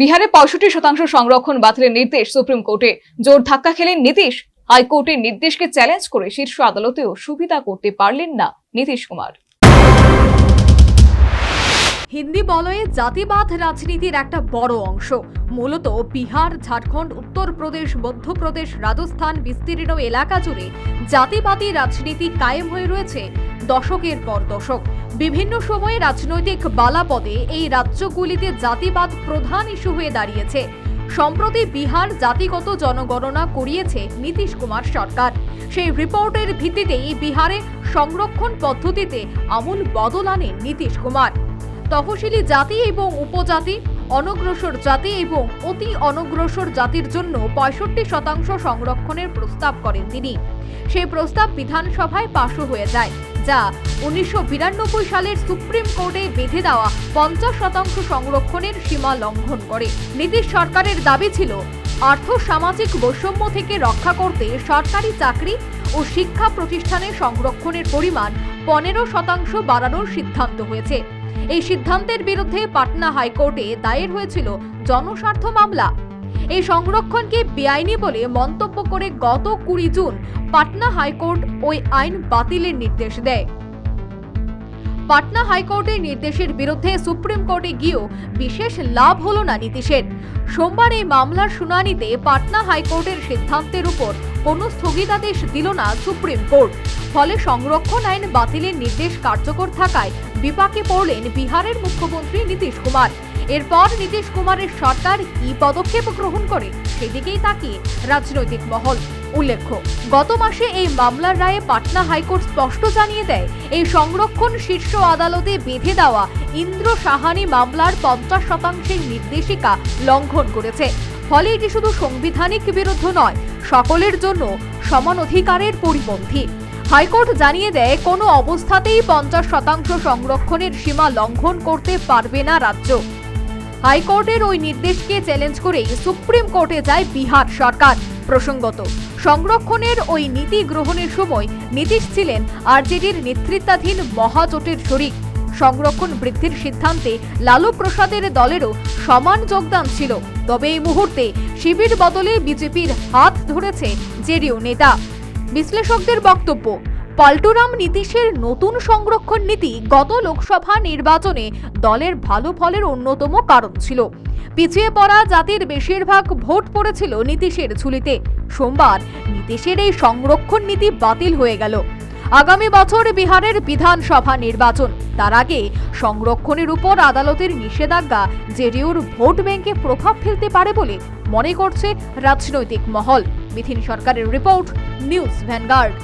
বিহারে পঁয়ষট্টি শতাংশ সংরক্ষণ বাতিলের নির্দেশ সুপ্রিম কোর্টে। জোর ধাক্কা খেলেন নীতিশ। হাইকোর্টের নির্দেশকে চ্যালেঞ্জ করে শীর্ষ আদালতেও সুবিধা করতে পারলেন না নীতিশ কুমার। হিন্দি বলয়ে জাতিবাদ রাজনীতির একটা বড় অংশ। মূলত বিহার, ঝাড়খণ্ড, উত্তরপ্রদেশ, মধ্যপ্রদেশ, রাজস্থান বিস্তীর্ণ এলাকা জুড়ে জাতিবাদী রাজনীতি কায়েম হয়ে রয়েছে। দশকের পর দশক। বিভিন্ন সময়ে রাজনৈতিক বালাপদে এই রাজ্যগুলিতে জাতিবাদ প্রধান ইস্যু হয়ে দাঁড়িয়েছে। সম্প্রতি বিহার জাতিগত জনগণনা করিয়েছে নীতিশ কুমার সরকার। সেই রিপোর্টের ভিত্তিতেই বিহারে সংরক্ষণ পদ্ধতিতে আমূল বদল আনে নীতিশ কুমার। তফসিলি জাতি এবং উপজাতি, অনগ্রসর জাতি এবং অতি অনগ্রসর জাতির জন্য পঁয়ষট্টি শতাংশ সংরক্ষণের প্রস্তাব করেন তিনি। সেই প্রস্তাব বিধানসভায় পাশও হয়ে যায়। যা উনিশশো বিরানব্বই সালের সুপ্রিম কোর্টে বেঁধে দেওয়া পঞ্চাশ শতাংশ সংরক্ষণের সীমা লঙ্ঘন করে। নীতিশ সরকারের দাবি ছিল, আর্থ সামাজিক বৈষম্য থেকে রক্ষা করতে সরকারি চাকরি ও শিক্ষা প্রতিষ্ঠানে সংরক্ষণের পরিমাণ পনেরো শতাংশ বাড়ানোর সিদ্ধান্ত হয়েছে। এই সিদ্ধান্তের বিরুদ্ধে পাটনা হাইকোর্টে দায়ের হয়েছিল জনস্বার্থ মামলা। এই সংরক্ষণকে বেআইনি বলে মন্তব্য করে গত কুড়ি জুন পাটনা হাইকোর্ট ওই আইন বাতিলের নির্দেশ দেয়। পাটনা হাইকোর্টের নির্দেশের বিরুদ্ধে সুপ্রিম কোর্টে গিয়েও বিশেষ লাভ হলো না নীতিশের। সোমবার এই মামলার শুনানিতে পাটনা হাইকোর্টের সিদ্ধান্তের উপর কোনো স্থগিতাদেশ দিল না সুপ্রিম কোর্ট। ফলে সংরক্ষণ আইন বাতিলের নির্দেশ কার্যকর থাকায় বিপাকে পড়লেন বিহারের মুখ্যমন্ত্রী নীতিশ কুমার। এরপর নীতিশ কুমারের সরকার কি পদক্ষেপ গ্রহণ করে সেদিকেই তাকিয়ে রাজনৈতিক মহল। উল্লেখ্য, গত মাসে এই মামলার রায়ে পাটনা হাইকোর্ট স্পষ্ট জানিয়ে দেয়, এই সংরক্ষণ শীর্ষ আদালতে বেঁধে দেওয়া ইন্দ্র সাহানি মামলার পঞ্চাশ শতাংশের নির্দেশিকা লঙ্ঘন করেছে। ফলে এটি শুধু সাংবিধানিক বিরুদ্ধ নয়, সকলের জন্য সমান অধিকারের পরিপন্থী। হাইকোর্ট জানিয়ে দেয়, কোনো অবস্থাতেই পঞ্চাশ শতাংশ সংরক্ষণের সীমা লঙ্ঘন করতে পারবে না রাজ্য। হাইকোর্টের ওই নির্দেশকে চ্যালেঞ্জ করেই সুপ্রিম কোর্টে যায় বিহার সরকার। প্রসঙ্গত, সংরক্ষণের ওই নীতি গ্রহণের সময় নীতিশ ছিলেন আরজেডির নেতৃত্বাধীন মহাজোটের শরিক। সংরক্ষণ বৃদ্ধির সিদ্ধান্তে লালু প্রসাদের দলেরও সমান যোগদান ছিল। তবে এই মুহূর্তে শিবির বদলে বিজেপির হাত ধরেছে জেডিও নেতা। বিশ্লেষকদের বক্তব্য পাল্টুরাম নীতিশের নতুন সংরক্ষণ নীতি গত লোকসভা নির্বাচনে দলের ভালো ফলের অন্যতম কারণ ছিল। পিছিয়ে পড়া জাতির বেশিরভাগ ভোট পড়েছিল নীতিশের ঝুলিতে। সোমবার নীতিশের এই সংরক্ষণ নীতি বাতিল হয়ে গেল। আগামী বছর বিহারের বিধানসভা নির্বাচন। তার আগে সংরক্ষণের উপর আদালতের নিষেধাজ্ঞা জেডিউর ভোট ব্যাংকে প্রভাব ফেলতে পারে বলে মনে করছে রাজনৈতিক মহল। মিথিন সরকারের রিপোর্ট, নিউজ ভ্যানগার্ড।